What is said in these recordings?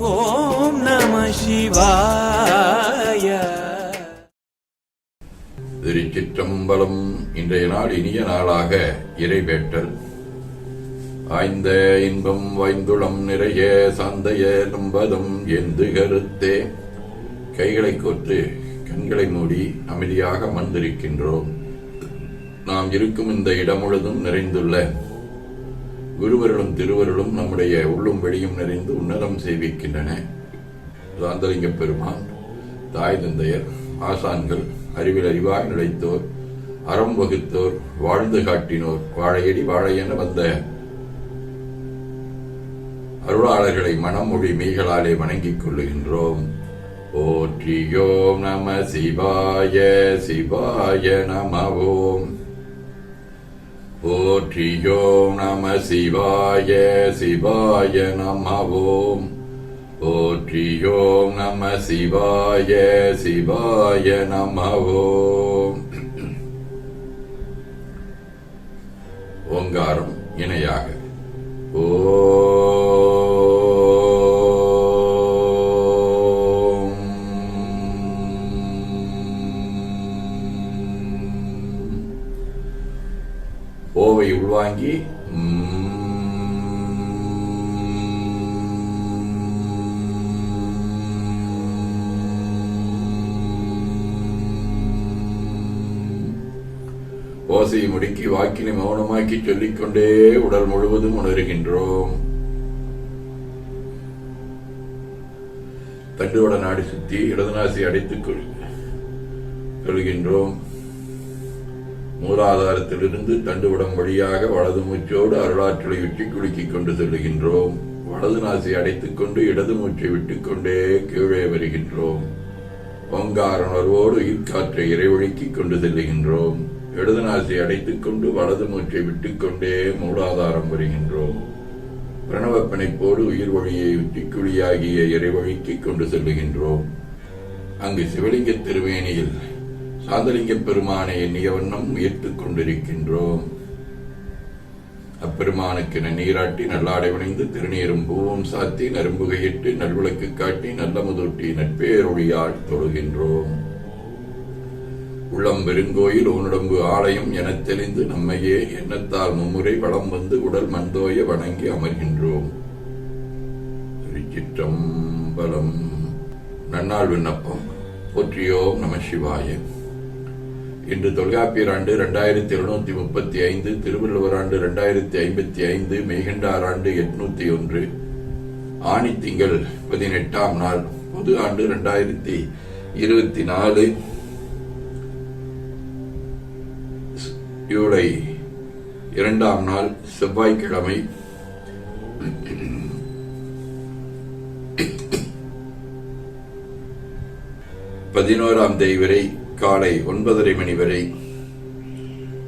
ஓம் நம சிவாய. திருச்சிற்றம்பலம் இன்றைய நாள் இனிய நாளாக இறைவேட்டல். ஆய்ந்த இன்பம் வாய்ந்துளம் நிறைய சாந்தைய நம்பதும் என்று கருத்தே. கைகளை கோர்த்து கண்களை மூடி அமைதியாக அமர்ந்திருக்கின்றோம். நாம் இருக்கும் இந்த இடம் முழுதும் நிறைந்துள்ள குருவர்களும் திருவருளும் நம்முடைய உள்ளும் வெளியும் நிறைந்து உன்னதம் செய்விக்கின்றன. சாந்தலிங்க பெருமான் தாய் தந்தையர் ஆசான்கள் அறிவில் அறிவாய் நிலைத்தோர் அறம் வகுத்தோர் வாழ்ந்து காட்டினோர் வாழையடி வாழையென வந்த அருளாளர்களை மனமொழி மெய்களாலே வணங்கிக் கொள்ளுகின்றோம். ஓற்றியோம் நம சிவாய சிவாய நம ஓம் போற்றியோம் நம சிவாய சிவாய நம ஓம் போற்றியோம் நம சிவாய சிவாய நம ஓம் ஓங்காரம் இணையாக. ஓசையை முடுக்கி வாக்கினை மௌனமாக்கி சொல்லிக்கொண்டே உடல் முழுவதும் உணர்கின்றோம். தண்டுவட நாடி சுத்தி இடதுநாசி அடைத்துக் கொள் கொள்கின்றோம் மூலாதாரத்திலிருந்து தண்டுவடம் வழியாக வலது மூச்சோடு அருளாற்றலை விட்டு குலுக்கிக் கொண்டு செல்லுகின்றோம். வலது நாசி அடைத்துக் கொண்டு இடது மூச்சை விட்டுக்கொண்டே கீழே வருகின்றோம். ஓங்கார உணர்வோடு உயிர்காற்றை இறைவழிக்கிக் கொண்டு செல்லுகின்றோம். இடது நாசி அடைத்துக் கொண்டு வலது மூச்சை விட்டுக்கொண்டே மூலாதாரம் வருகின்றோம் பிரணவ பிணைப்போடு உயிர் வழியை உச்சிக்குழியாகிய இறைவழிக்கு கொண்டு செல்லுகின்றோம். அங்கு சிவலிங்க திருவேணியில் சாந்தலிங்க பெருமானை எண்ணிய வண்ணம் உயர்த்து கொண்டிருக்கின்றோம். அப்பெருமானுக்கு நீராட்டி நல்லாடை வணைந்து திருநீரும் பூவும் சாத்தி நரும்புகையிட்டு நல்விளக்கு காட்டி நல்ல முதூட்டி நட்பேரொழியால் தொழுகின்றோம். உள்ளம் பெருங்கோயில் உன்னுடம்பு ஆலயம் எனத் தெளிந்து நம்மையே எண்ணத்தால் மும்முறை வளம் வந்து உடல் மந்தோய வணங்கி அமர்கின்றோம். திருச்சிற்றம்பலம். நன்னாள் விண்ணப்பம். போற்றியோம் நம சிவாய. இன்று தொல்காப்பியர் ஆண்டு இரண்டாயிரத்தி எழுநூத்தி முப்பத்தி ஐந்து திருவள்ளுவர் ஆண்டு இரண்டாயிரத்தி ஐம்பத்தி ஐந்து மெய்கண்டார் ஆண்டு எட்நூத்தி ஒன்று ஆணி திங்கள் பதினெட்டாம் நாள் பொது ஆண்டு இரண்டாயிரத்தி இருபத்தி நாலு ஜூலை இரண்டாம் நாள் செவ்வாய்க்கிழமை. பதினோராம் தேதி வரை காலை ஒன்பதரை மணி வரை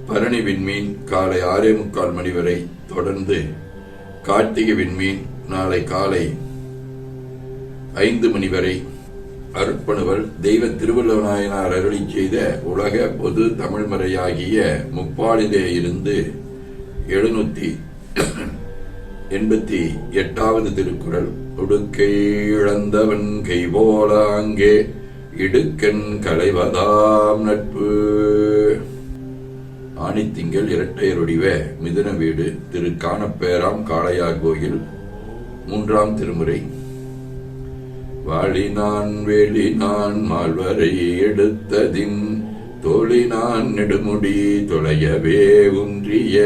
பரணி விண்மீன் காலை ஆறே முக்கால் மணி வரை தொடர்ந்து கார்த்திகை விண்மீன் நாளை காலை ஐந்து மணி வரை அருட்பணுவல் தெய்வ திருவள்ளுவநாயனார் அருளி செய்த உலக பொது தமிழ்மறையாகிய முப்பாலிலே இருந்து எழுநூத்தி எண்பத்தி எட்டாவது திருக்குறள் உடுக்கை இழந்தவன் கைபோல அங்கே இடுக்கண் களைவதாம் நட்பு. ஆணித்திங்கள் இரட்டையருடிவ மிதுன வீடு திரு. காணப்பேராம் காளையார் கோயில் மூன்றாம் திருமுறை. வாழினான் வேலினான் மால்வரை எடுத்ததின் தோழினான் நெடுமுடி தொலையவே உன்றிய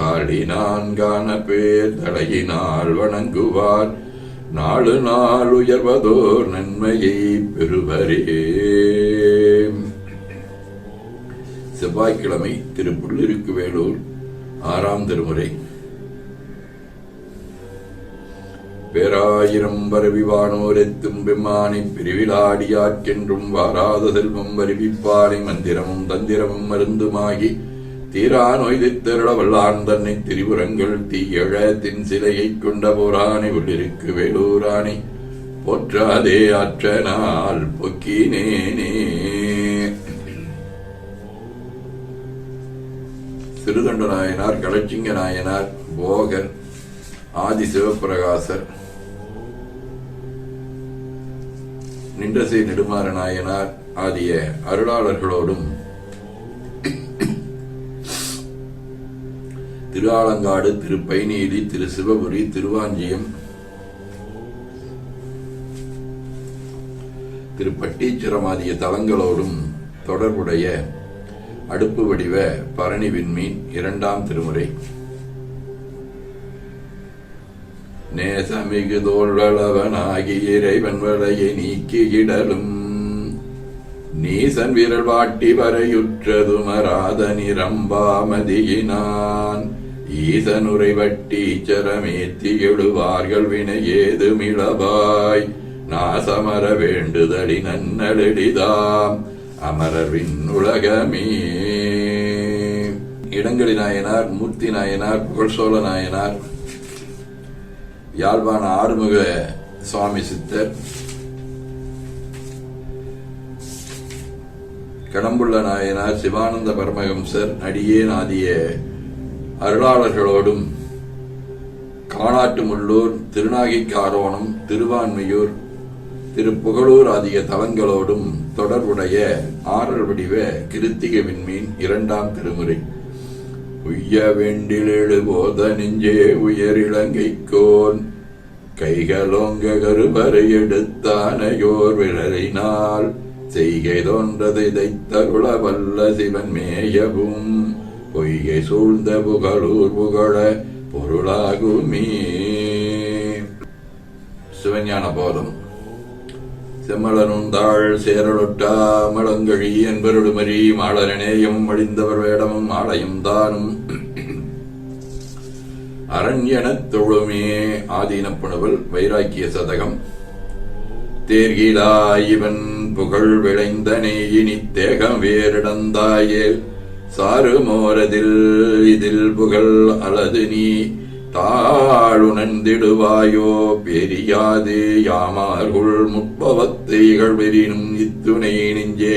தாழினான் காண பேர் தலையினால் வணங்குவார். நாலு நாள் உயர்வதோர் நன்மையை பெறுவரே. செவ்வாய்க்கிழமை திரு புள்ளிருக்கு வேலூர் ஆறாம் திருமுறை. பேராயிரம் பரவிவானோர் எத்தும் பெம்மானை பிரிவிலாடியாற்கென்றும் வாராத செல்வம் வருவிப்பானை மந்திரமும் தந்திரமும் மருந்துமாகி தீரா நோய்தித்தருள வல்லான் தன்னை திரிபுரங்கள் தீயழ தின் சிலையைக் கொண்ட போரானை உள்ளிருக்கு வேலூரானை போற்றாதே ஆற்றனால் பொக்கினேனே. சிறுதொண்ட நாயனார் களச்சிங்க நாயனார் போகர் ஆதி சிவபிரகாசர் நின்றசை நெடுமாற நாயனார் ஆகிய அருளாளர்களோடும் திருஆலங்காடு திரு பைநீலி திரு சிவபுரி திருவாஞ்சியம் திரு பட்டீச்சரம் ஆகிய தலங்களோடும் தொடர்புடைய அடுப்பு வடிவ பரணி விண்மீன் இரண்டாம் திருமுறை. நேசமிகு தோழளவனாகி இறைவன் வலையை நீக்கியிடலும் நீசன் விரல் வாட்டி வரையுற்றது மராத நிரம்பாமதியினான். ஈசனுரை வட்டி சரமேத்தி எழுவார்கள் வினை ஏதுமிளவாய் நாசமர வேண்டுதலி நன்னலெடிதாம் அமரவின் உலகமே இடங்களி நாயனார் மூர்த்தி நாயனார் புகழ்சோழ நாயனார் யாழ்ப்பாண ஆறுமுக சுவாமி சித்தர் கடம்புள்ள நாயனார் சிவானந்த பரமஹம்சர் அடியே ஆதிய அருளாளர்களோடும் காணாட்டுமுள்ளூர் திருநாகிக்காரோணம் திருவான்மையூர் திருப்புகழூர் ஆகிய தலங்களோடும் தொடர்புடைய ஆறல் வடிவ கிருத்திக விண்மீன் இரண்டாம் திருமுறை. உய்ய வெண்டிலெழு போத நெஞ்சே உயரிலங்கைக்கோன். கைகளோங்க கருவறை எடுத்தானையோர் விரலினால் செய்கை தோன்றதை தைத்தருள வல்ல சிவன் மேயவும். பொய்கை சூழ்ந்த புகழூர் புகழ பொருளாகுமே. சிவஞான போதம் செம்மலனுந்தாள் சேரலொட்டா மலங்கழி என்பருடுமரி மாளரணேயம் அழிந்தவர் வேடமும் ஆலயம் தானும். அரண்யனத் தொழுமே ஆதீனப்புணவல் வைராக்கிய சதகம். தேர்கிலா இவன் புகழ் விளைந்தனே இனி தேகம் வேறிடந்தாயே. சாறு மோரதில் இதில் புகழ் அல்லது நீ தாழுணர்ந்திடுவாயோ பெரியாது யாமார்குள் முற்பவத்தைகள் வெறினும் இத்துணை நெஞ்சே.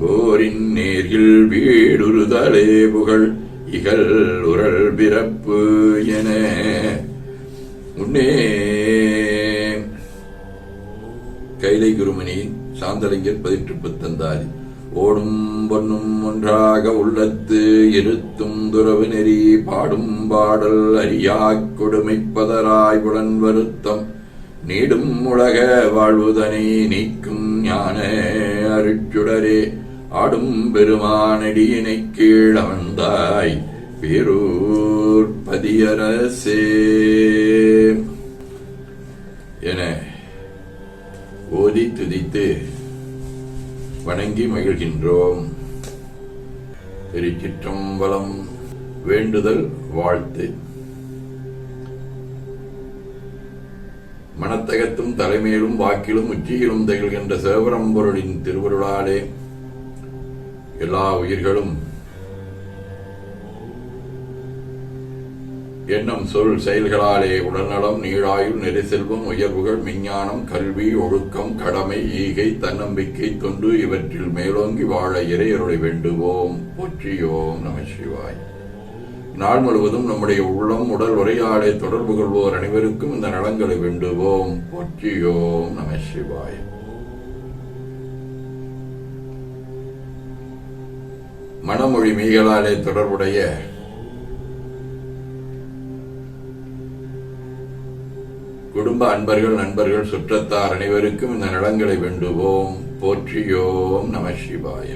ஓரின் நேர்கில் வீடுறுதலே புகழ் இகல் உரல் பிறப்பு என. முன்னே கைலை குருமணி சாந்தலிங்கர் பதிற்று பத்தந்தாரி ஓடும் பொன்னும் ஒன்றாக உள்ளத்து இருத்தும் துறவு நெறி பாடும் பாடல் அறியாக் கொடுமைப்பதராய் புலன் வருத்தம். நீடும் உலக வாழ்வுதனை நீக்கும் ஞான அருச்சுடரே ஆடும் பெருமானடியினை கீழ் அமர்ந்தாய் பேரூர் பதியரசே. என ஓதி துதித்து வணங்கி மகிழ்கின்றோம். திருச்சிற்றம்பலம் வேண்டுதல் வாழ்த்து. மனத்தகத்தும் தலைமையிலும் வாக்கிலும் உச்சியிலும் திகழ்கின்ற சேவரம்பொருளின் திருவருளாலே எல்லா உயிர்களும் என்னும் சொல் செயல்களாலே உடல்நலம் நீழாயுள் நெறிசெல்வம் உயர்வுகள் விஞ்ஞானம் கல்வி ஒழுக்கம் கடமை ஈகை தன்னம்பிக்கை தொண்டு இவற்றில் மேலோங்கி வாழ இறையருளை வேண்டுவோம். போற்றியோம் நம சிவாய். நாள் முழுவதும் நம்முடைய உள்ளம் உடல் உரையாடை தொடர்பு கொள்வோர் அனைவருக்கும் இந்த நலங்களை வேண்டுவோம். போற்றியோம் நம சிவாய். மனமொழி மீகளாலே தொடர்புடைய குடும்ப அன்பர்கள் நண்பர்கள் சுற்றத்தார் அனைவருக்கும் இந்த நலங்களை வேண்டுவோம். போற்றியோம் நம சிவாய.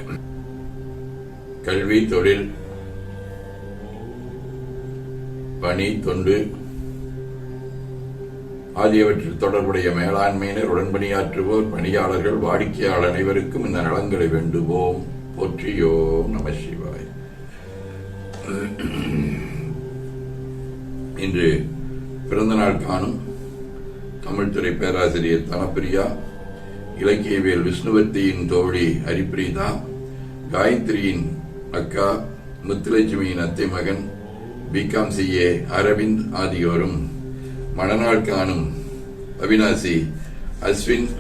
கல்வி தொழில் பணி தொண்டு ஆகியவற்றில் தொடர்புடைய மேலாண்மையினர் உடன்பணியாற்றுவோர் பணியாளர்கள் வாடிக்கையாளர் அனைவருக்கும் இந்த நலங்களை வேண்டுவோம். போற்றியோம் நம சிவாய். இன்று பிறந்தநாள் காணும் தமிழ்துறை பேராசிரியர் தனப்பிரியா இலக்கியவியல் விஷ்ணுவர்த்தியின் தோழி ஹரிப்ரீதா காயத்ரியின் அக்கா முத்துலட்சுமியின் அத்தை மகன் பிகாம் சிஏ அரவிந்த் ஆகியோரும் மணநாள் காணும் அவினாசி அஸ்வின்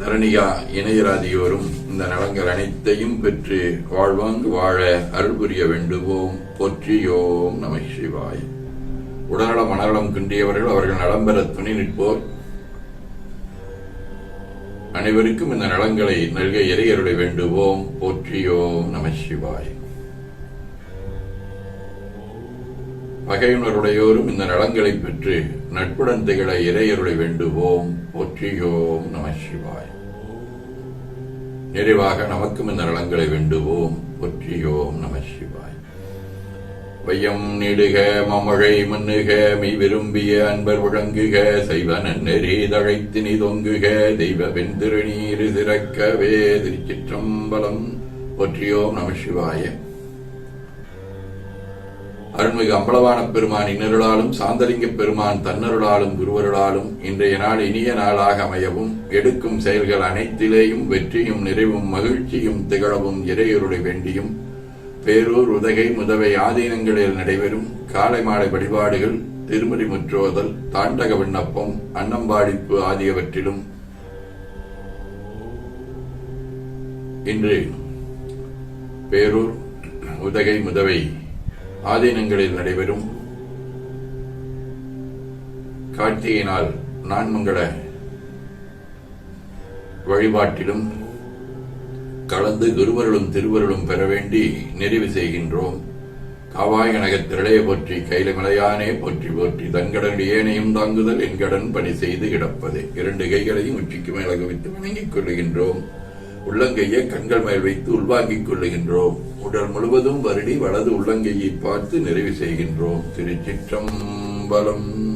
தரணிகா இணையராதியோரும் இந்த நலங்கள் அனைத்தையும் பெற்று வாழ்வாங்கு வாழ அருள் புரிய வேண்டுவோம். போற்றியோம் நம சிவாய். உடல்நலம் மனநலம் குன்றியவர்கள் அவர்கள் நலம் பெற நிற்போர். அனைவருக்கும் இந்த நலங்களை நல்க இறையருளை வேண்டுவோம். போற்றியோம் நம சிவாய். பகையுணருடையோரும் இந்த நலங்களை பெற்று நட்புடன் திகழ இறையருளை வேண்டுவோம். போற்றியோம் நம சிவாய். நிறைவாக நமக்கும் இந்த நலங்களை வேண்டுவோம். போற்றியோம் நம சிவாய். வையம் நீடுக மமழை மண்ணுக மெய் விரும்பிய அன்பர் முழங்குக செய்வ நன்னெறி தழைத்தினி தொங்குக தெய்வ வெந்திருநீர் சிறக்கவே திருச்சிற்றம்பலம். ஒற்றியோம் நம சிவாய. அருள்மிகு அம்பலவான பெருமான் இன்னருளாலும் சாந்தலிங்க பெருமான் தன்னருளாலும் குருவருளாலும் இன்றைய நாள் இனிய நாளாக அமையவும் எடுக்கும் செயல்கள் அனைத்திலேயும் வெற்றியும் நிறைவும் மகிழ்ச்சியும் திகழவும் இறையருளை வேண்டியும் பேரூர் உதகை முதவை ஆதீனங்களில் நடைபெறும் காலை மாலை வழிபாடுகள் திருமதி முற்றோதல் தாண்டக விண்ணப்பம் அன்னம்பாடிப்பு ஆகியவற்றிலும் இன்று பேரூர் உதகை முதவை ஆதீனங்களில் நடைபெறும் கார்த்திகை நாள் நான்மங்கள வழிபாட்டிலும் கலந்து குருவருளும் திருவருளும் பெற வேண்டி நிறைவு செய்கின்றோம். காவாய் கனகத் திரளைய போற்றி கைலமலையானே போற்றி போற்றி தங்கடன் ஏனையும் தாங்குதல் என்கடன் பணி செய்து கிடப்பதே. இரண்டு கைகளையும் உச்சிக்கு மேலக வைத்து வணங்கிக் கொள்ளுகின்றோம். உள்ளங்கையை கண்கள் மேல் வைத்து உள்வாங்கிக் கொள்ளுகின்றோம். உடல் முழுவதும் வருடி வலது உள்ளங்கையை பார்த்து நிறைவு செய்கின்றோம். திருச்சிற்றம்பலம்